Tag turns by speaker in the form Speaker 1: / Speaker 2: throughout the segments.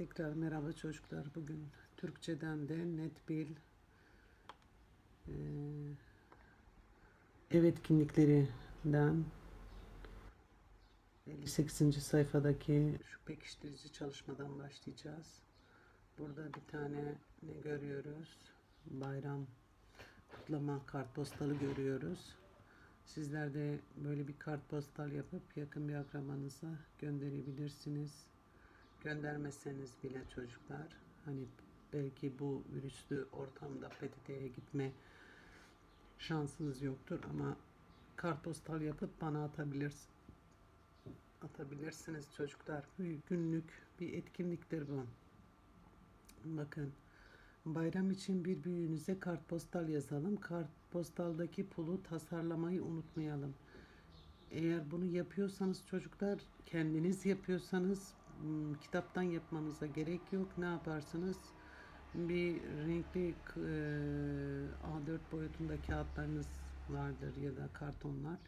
Speaker 1: Tekrar merhaba çocuklar. Bugün Türkçeden de net bil eee, ev etkinliklerinden 58. sayfadaki şu pekiştirici çalışmadan başlayacağız. Burada bir tane ne görüyoruz? Bayram kutlama kartpostalı görüyoruz. Sizler de böyle bir kartpostal yapıp yakın bir akrabanıza gönderebilirsiniz göndermezseniz bile çocuklar hani belki bu virüslü ortamda PTT'ye gitme şansınız yoktur ama kartpostal yapıp bana atabilirsiniz. Atabilirsiniz çocuklar. Günlük bir etkinliktir bu. Bakın bayram için bir büyüğünüze kartpostal yazalım. Kartpostaldaki pulu tasarlamayı unutmayalım. Eğer bunu yapıyorsanız çocuklar kendiniz yapıyorsanız kitaptan yapmanıza gerek yok. Ne yaparsınız? Bir renkli eee, A4 boyutunda kağıtlarınız vardır ya da kartonlar.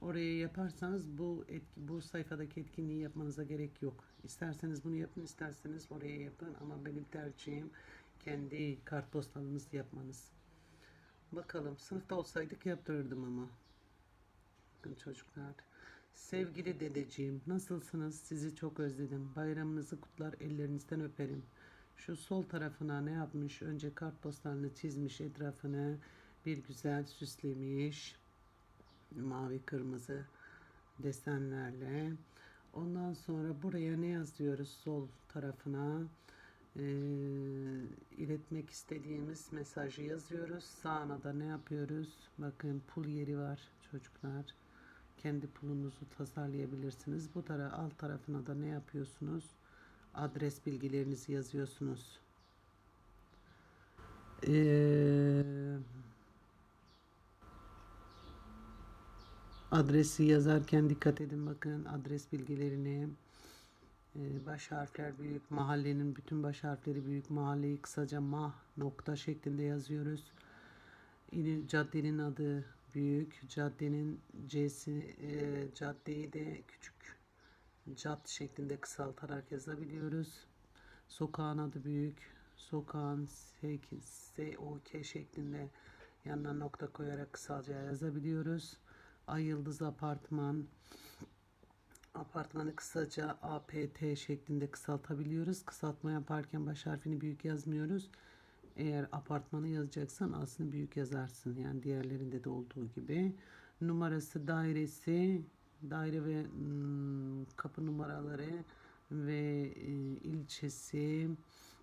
Speaker 1: Oraya yaparsanız bu etki, bu sayfadaki etkinliği yapmanıza gerek yok. İsterseniz bunu yapın, isterseniz oraya yapın ama benim tercihim kendi kartpostalınızı yapmanız. Bakalım sınıfta olsaydık yaptırırdım ama. Bakın çocuklar. Sevgili dedeciğim, nasılsınız? Sizi çok özledim. Bayramınızı kutlar, ellerinizden öperim. Şu sol tarafına ne yapmış? Önce kartpostalını çizmiş, etrafını bir güzel süslemiş. Mavi kırmızı desenlerle. Ondan sonra buraya ne yazıyoruz sol tarafına? Ee, iletmek istediğimiz mesajı yazıyoruz. Sağına da ne yapıyoruz? Bakın pul yeri var çocuklar. Kendi pulunuzu tasarlayabilirsiniz. Bu tara alt tarafına da ne yapıyorsunuz? Adres bilgilerinizi yazıyorsunuz. Ee, adresi yazarken dikkat edin bakın adres bilgilerini. Ee, baş harfler büyük, mahallenin bütün baş harfleri büyük, mahalleyi kısaca mah nokta şeklinde yazıyoruz. İli- Caddenin adı büyük, caddenin C'si, e, caddeyi de küçük cad şeklinde kısaltarak yazabiliyoruz. Sokağın adı büyük, sokağın S-O-K şeklinde yanına nokta koyarak kısaca yazabiliyoruz. Ay Yıldız Apartman, Apartmanı kısaca APT şeklinde kısaltabiliyoruz. Kısaltma yaparken baş harfini büyük yazmıyoruz. Eğer apartmanı yazacaksan aslında büyük yazarsın. Yani diğerlerinde de olduğu gibi. Numarası, dairesi, daire ve mm, kapı numaraları ve e, ilçesi,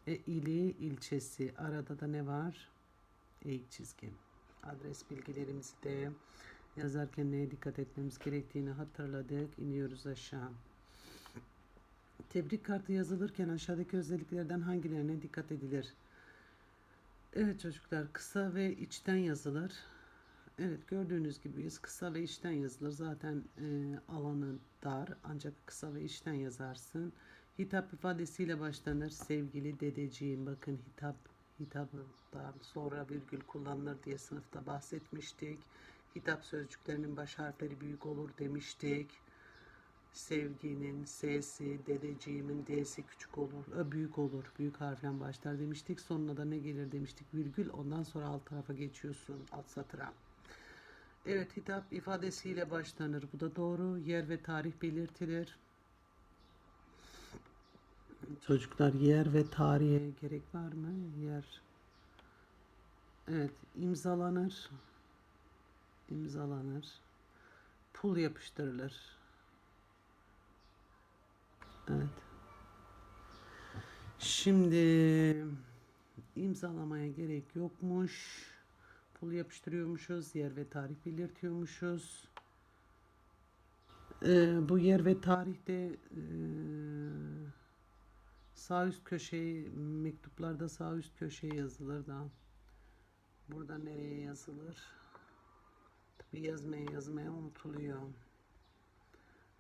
Speaker 1: e, ili, ilçesi. Arada da ne var? Eğik çizgi. Adres bilgilerimizi de yazarken neye dikkat etmemiz gerektiğini hatırladık. İniyoruz aşağı. Tebrik kartı yazılırken aşağıdaki özelliklerden hangilerine dikkat edilir? Evet çocuklar kısa ve içten yazılır. Evet gördüğünüz gibi yüz kısa ve içten yazılır. Zaten e, alanı dar ancak kısa ve içten yazarsın. Hitap ifadesiyle başlanır. Sevgili dedeciğim bakın hitap hitabından sonra virgül kullanılır diye sınıfta bahsetmiştik. Hitap sözcüklerinin baş harfleri büyük olur demiştik. Sevginin S'si, dedeciğimin D'si küçük olur, ö büyük olur. Büyük harflen başlar demiştik. Sonuna da ne gelir demiştik. Virgül ondan sonra alt tarafa geçiyorsun alt satıra. Evet hitap ifadesiyle başlanır. Bu da doğru. Yer ve tarih belirtilir. Çocuklar yer ve tarihe gerek var mı? Yer. Evet imzalanır. İmzalanır. Pul yapıştırılır. Evet. Şimdi imzalamaya gerek yokmuş. Pul yapıştırıyormuşuz. Yer ve tarih belirtiyormuşuz. Ee, bu yer ve tarihte ee, sağ üst köşeye mektuplarda sağ üst köşeye yazılır da burada nereye yazılır? Tabii yazmaya yazmaya unutuluyor.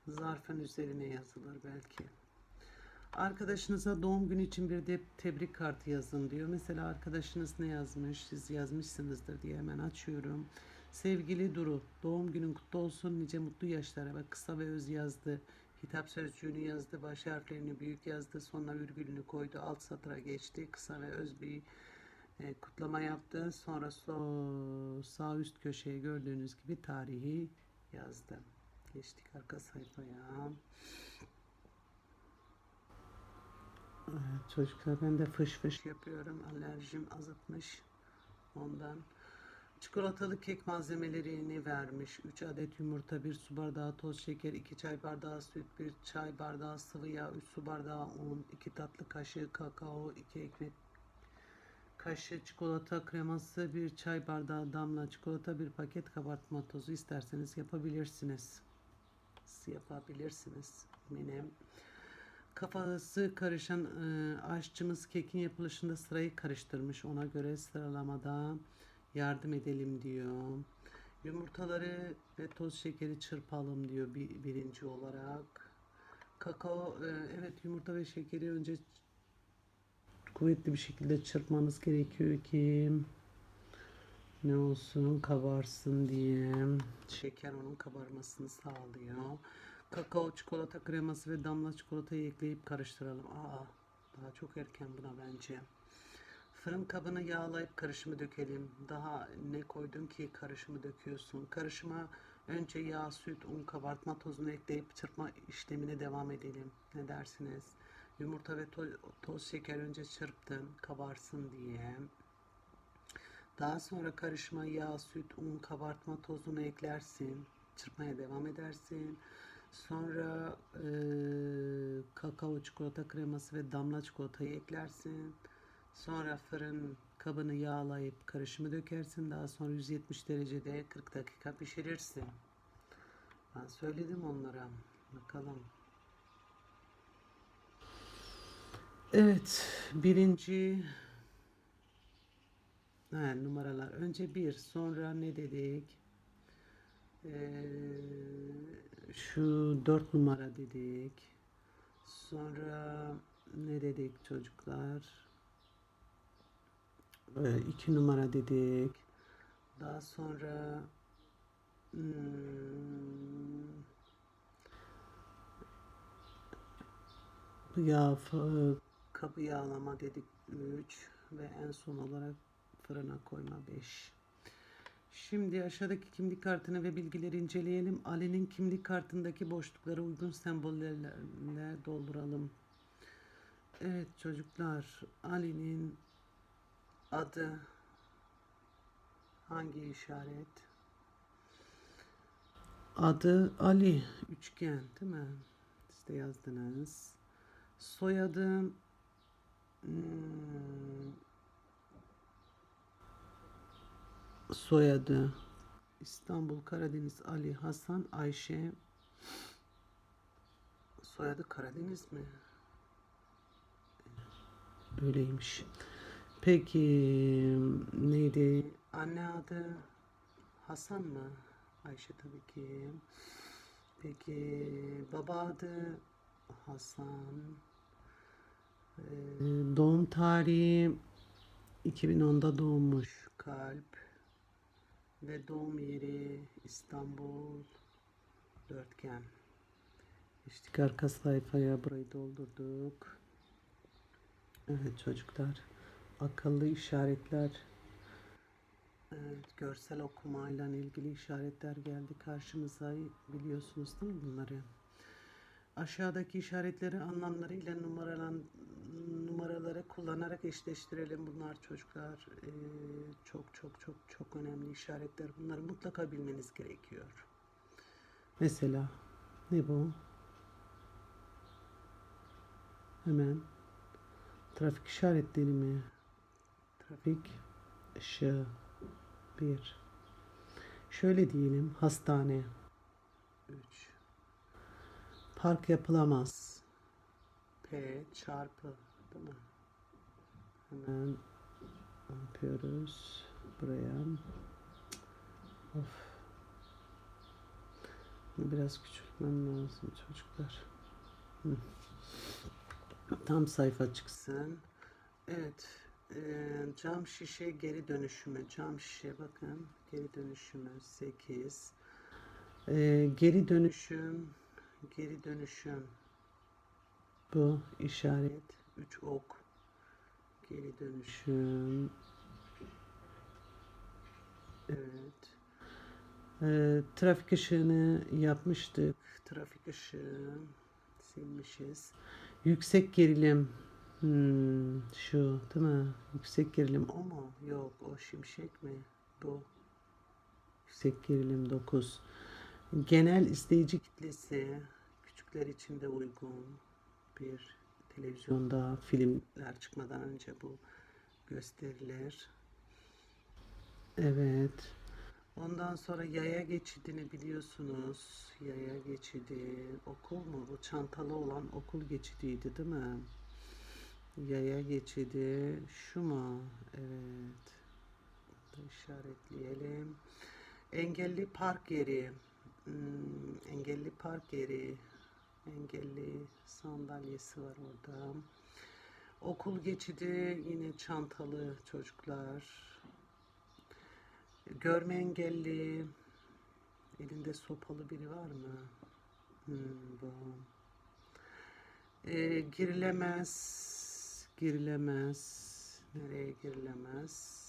Speaker 1: Zarfın üzerine yazılır belki. Arkadaşınıza doğum günü için bir de tebrik kartı yazın diyor. Mesela arkadaşınız ne yazmış? Siz yazmışsınızdır diye hemen açıyorum. Sevgili Duru, doğum günün kutlu olsun. Nice mutlu yaşlara. Bak kısa ve öz yazdı. Kitap sözcüğünü yazdı, baş harflerini büyük yazdı, sonuna virgülünü koydu, alt satıra geçti, kısa ve öz bir e, kutlama yaptı. Sonra so- sağ üst köşeye gördüğünüz gibi tarihi yazdı. Geçtik arka sayfaya. Evet, çocuklar ben de fış fış yapıyorum. Alerjim azıtmış. Ondan. Çikolatalı kek malzemelerini vermiş. 3 adet yumurta, 1 su bardağı toz şeker, 2 çay bardağı süt, 1 çay bardağı sıvı yağ, 3 su bardağı un, 2 tatlı kaşığı kakao, 2 ekmek kaşığı çikolata kreması, 1 çay bardağı damla çikolata, 1 paket kabartma tozu isterseniz yapabilirsiniz. Yapabilirsiniz. Benim kafası karışan e, aşçımız kekin yapılışında sırayı karıştırmış. Ona göre sıralamada yardım edelim diyor. Yumurtaları ve toz şekeri çırpalım diyor bir, birinci olarak. Kakao, e, evet yumurta ve şekeri önce kuvvetli bir şekilde çırpmanız gerekiyor ki ne olsun kabarsın diye. Şeker onun kabarmasını sağlıyor. Kakao, çikolata kreması ve damla çikolatayı ekleyip karıştıralım. Aa, daha çok erken buna bence. Fırın kabını yağlayıp karışımı dökelim. Daha ne koydun ki karışımı döküyorsun. Karışıma önce yağ, süt, un, kabartma tozunu ekleyip çırpma işlemine devam edelim. Ne dersiniz? Yumurta ve to- toz şeker önce çırptın kabarsın diye. Daha sonra karışıma yağ, süt, un, kabartma tozunu eklersin. Çırpmaya devam edersin. Sonra eee, kakao, çikolata kreması ve damla çikolatayı eklersin. Sonra fırın kabını yağlayıp karışımı dökersin. Daha sonra 170 derecede 40 dakika pişirirsin. Ben söyledim onlara. Bakalım. Evet, birinci ha, numaralar. Önce bir, sonra ne dedik? Ee, şu dört numara dedik. Sonra ne dedik çocuklar? Ee, numara dedik. Daha sonra hmm, yağ, kabı yağlama dedik 3 ve en son olarak fırına koyma 5. Şimdi aşağıdaki kimlik kartını ve bilgileri inceleyelim. Ali'nin kimlik kartındaki boşlukları uygun sembollerle dolduralım. Evet çocuklar, Ali'nin adı hangi işaret? Adı Ali, üçgen değil mi? De yazdınız. Soyadı hmm, soyadı İstanbul Karadeniz Ali Hasan Ayşe soyadı Karadeniz mi? Öyleymiş. Peki neydi? Anne adı Hasan mı? Ayşe tabii ki. Peki baba adı Hasan. Ee, doğum tarihi 2010'da doğmuş. Kalp ve doğum yeri İstanbul dörtgen. İşte arka sayfaya burayı doldurduk. Evet çocuklar. Akıllı işaretler. Evet, görsel okumayla ilgili işaretler geldi karşımıza. Biliyorsunuz değil mi bunları? Aşağıdaki işaretleri anlamlarıyla numaralan numaraları kullanarak eşleştirelim bunlar çocuklar. Ee, çok çok çok çok önemli işaretler. Bunları mutlaka bilmeniz gerekiyor. Mesela ne bu? Hemen trafik işaretleri mi? Trafik ışığı bir. Şöyle diyelim hastane. Üç. Park yapılamaz. P çarpı değil mi? Hemen yapıyoruz? Buraya. Of. Biraz küçültmem lazım çocuklar. Hı. Tam sayfa çıksın. Evet. Ee, cam şişe geri dönüşümü. Cam şişe bakın. Geri dönüşümü 8. Ee, geri dönüşüm Geri dönüşüm. Bu işaret. Üç ok. Geri dönüşüm. Evet. Ee, trafik ışığını yapmıştık. Trafik ışığı silmişiz. Yüksek gerilim. Hmm, şu değil mi? Yüksek gerilim o mu? Yok o şimşek mi? Bu. Yüksek gerilim 9. Genel izleyici kitlesi küçükler için de uygun bir televizyonda filmler çıkmadan önce bu gösterilir. Evet. Ondan sonra yaya geçidini biliyorsunuz. Yaya geçidi okul mu? Bu çantalı olan okul geçidiydi değil mi? Yaya geçidi şu mu? Evet. Burada işaretleyelim. Engelli park yeri. Hmm, engelli park yeri. Engelli sandalyesi var orada. Okul geçidi yine çantalı çocuklar. Görme engelli. Elinde sopalı biri var mı? Hmm, bu. Ee, girilemez. Girilemez. Nereye girilemez?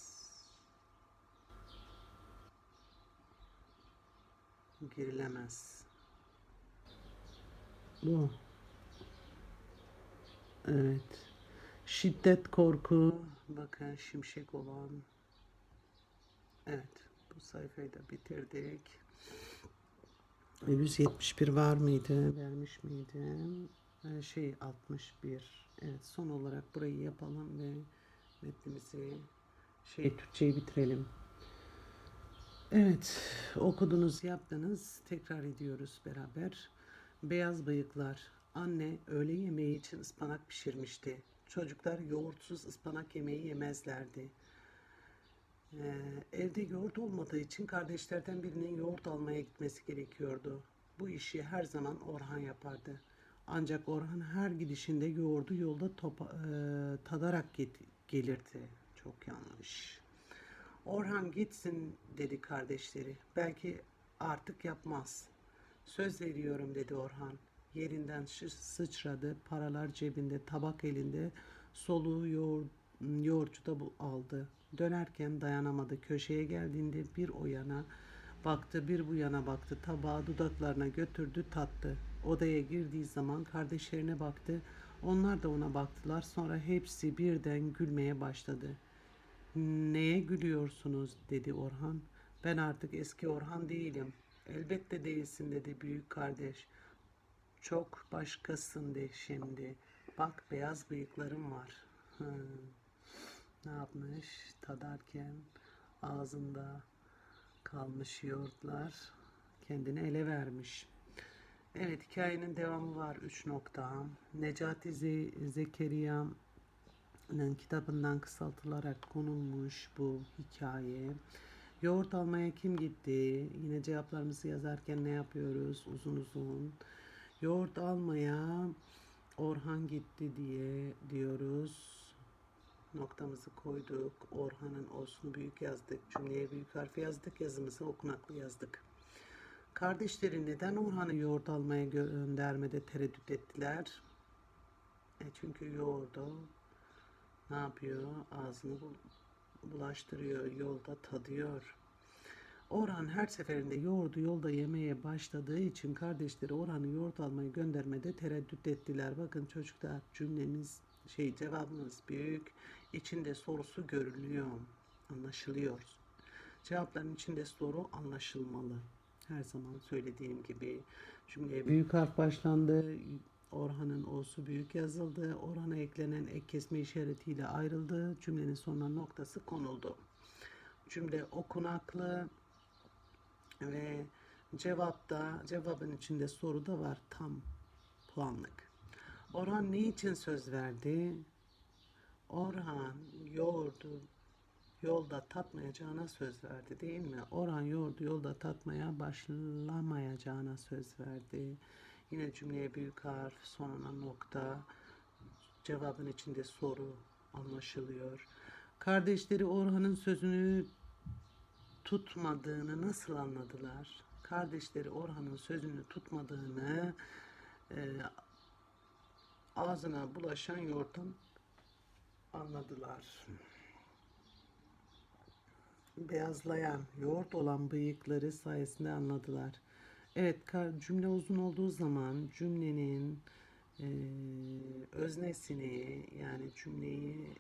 Speaker 1: Girilemez. Bu. Evet. Şiddet korku. Bakın şimşek olan. Evet. Bu sayfayı da bitirdik. 171 var mıydı? Vermiş miydim? Ee, Şey 61. Evet son olarak burayı yapalım ve metnimizi şey Türkçeyi bitirelim. Evet, okudunuz, yaptınız. Tekrar ediyoruz beraber. Beyaz bıyıklar. Anne öğle yemeği için ıspanak pişirmişti. Çocuklar yoğurtsuz ıspanak yemeği yemezlerdi. Ee, evde yoğurt olmadığı için kardeşlerden birinin yoğurt almaya gitmesi gerekiyordu. Bu işi her zaman Orhan yapardı. Ancak Orhan her gidişinde yoğurdu yolda topa, e, tadarak get- gelirdi. Çok yanlış. Orhan gitsin dedi kardeşleri. Belki artık yapmaz. Söz veriyorum dedi Orhan. Yerinden sıçradı. Paralar cebinde, tabak elinde. Soluğu yoğur, yoğurtçuda bu aldı. Dönerken dayanamadı. Köşeye geldiğinde bir o yana baktı, bir bu yana baktı. Tabağı dudaklarına götürdü, tattı. Odaya girdiği zaman kardeşlerine baktı. Onlar da ona baktılar. Sonra hepsi birden gülmeye başladı. Neye gülüyorsunuz dedi Orhan. Ben artık eski Orhan değilim. Elbette değilsin dedi büyük kardeş. Çok başkasın de şimdi. Bak beyaz bıyıklarım var. Ne yapmış? Tadarken ağzında kalmış yoğurtlar kendini ele vermiş. Evet hikayenin devamı var 3 nokta. Necati Ze- Zekeriya kitabından kısaltılarak konulmuş bu hikaye. Yoğurt almaya kim gitti? Yine cevaplarımızı yazarken ne yapıyoruz? Uzun uzun. Yoğurt almaya Orhan gitti diye diyoruz. Noktamızı koyduk. Orhan'ın olsunu büyük yazdık. Cümleye büyük harfi yazdık. Yazımızı okunaklı yazdık. Kardeşleri neden Orhan'ı yoğurt almaya göndermede tereddüt ettiler? E çünkü yoğurdu ne yapıyor? Ağzını bul- bulaştırıyor, yolda tadıyor. Orhan her seferinde yoğurdu yolda yemeye başladığı için kardeşleri Orhan'ı yoğurt almayı göndermede tereddüt ettiler. Bakın çocuklar cümlemiz şey cevabımız büyük. İçinde sorusu görülüyor, anlaşılıyor. Cevapların içinde soru anlaşılmalı. Her zaman söylediğim gibi cümleye büyük harf başlandı. Orhan'ın o'su büyük yazıldı. Orhan'a eklenen ek kesme işaretiyle ayrıldı. Cümlenin sonuna noktası konuldu. Cümle okunaklı ve cevapta cevabın içinde soru da var tam puanlık. Orhan ne için söz verdi? Orhan yoğurdu yolda tatmayacağına söz verdi değil mi? Orhan yoğurdu yolda tatmaya başlamayacağına söz verdi. Yine cümleye büyük harf, sonuna nokta, cevabın içinde soru anlaşılıyor. Kardeşleri Orhan'ın sözünü tutmadığını nasıl anladılar? kardeşleri Orhan'ın sözünü tutmadığını e, ağzına bulaşan yoğurttan anladılar. Beyazlayan yoğurt olan bıyıkları sayesinde anladılar. Evet cümle uzun olduğu zaman cümlenin e, öznesini yani cümleyi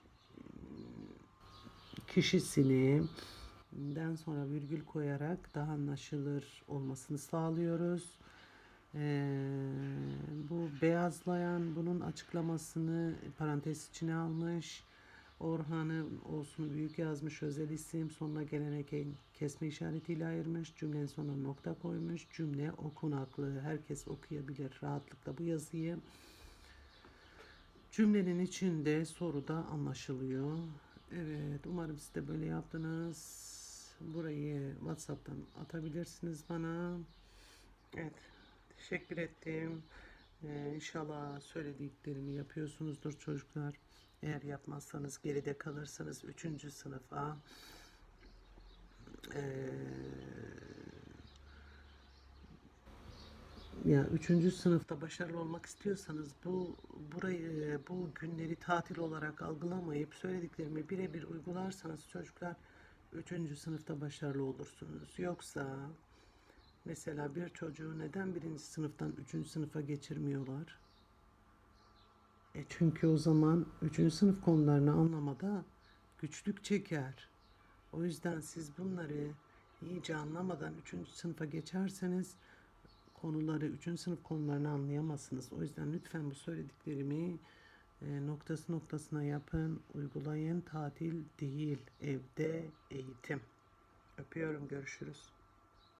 Speaker 1: kişisini den sonra virgül koyarak daha anlaşılır olmasını sağlıyoruz. Ee, bu beyazlayan bunun açıklamasını parantez içine almış. Orhan'ı olsunu büyük yazmış özel isim sonuna gelene ke- kesme işaretiyle ayırmış. Cümlenin sonuna nokta koymuş. Cümle okunaklı. Herkes okuyabilir rahatlıkla bu yazıyı. Cümlenin içinde soru da anlaşılıyor. Evet, umarım siz de böyle yaptınız. Burayı WhatsApp'tan atabilirsiniz bana. Evet, teşekkür ettim. Ee, inşallah söylediklerimi yapıyorsunuzdur çocuklar. Eğer yapmazsanız geride kalırsınız 3. sınıfa. Ee, ya üçüncü sınıfta başarılı olmak istiyorsanız bu burayı bu günleri tatil olarak algılamayıp söylediklerimi birebir uygularsanız çocuklar üçüncü sınıfta başarılı olursunuz. Yoksa mesela bir çocuğu neden birinci sınıftan üçüncü sınıfa geçirmiyorlar? E çünkü o zaman üçüncü sınıf konularını anlamada güçlük çeker. O yüzden siz bunları iyice anlamadan üçüncü sınıfa geçerseniz konuları, üçüncü sınıf konularını anlayamazsınız. O yüzden lütfen bu söylediklerimi e, noktası noktasına yapın, uygulayın. Tatil değil, evde eğitim. Öpüyorum, görüşürüz.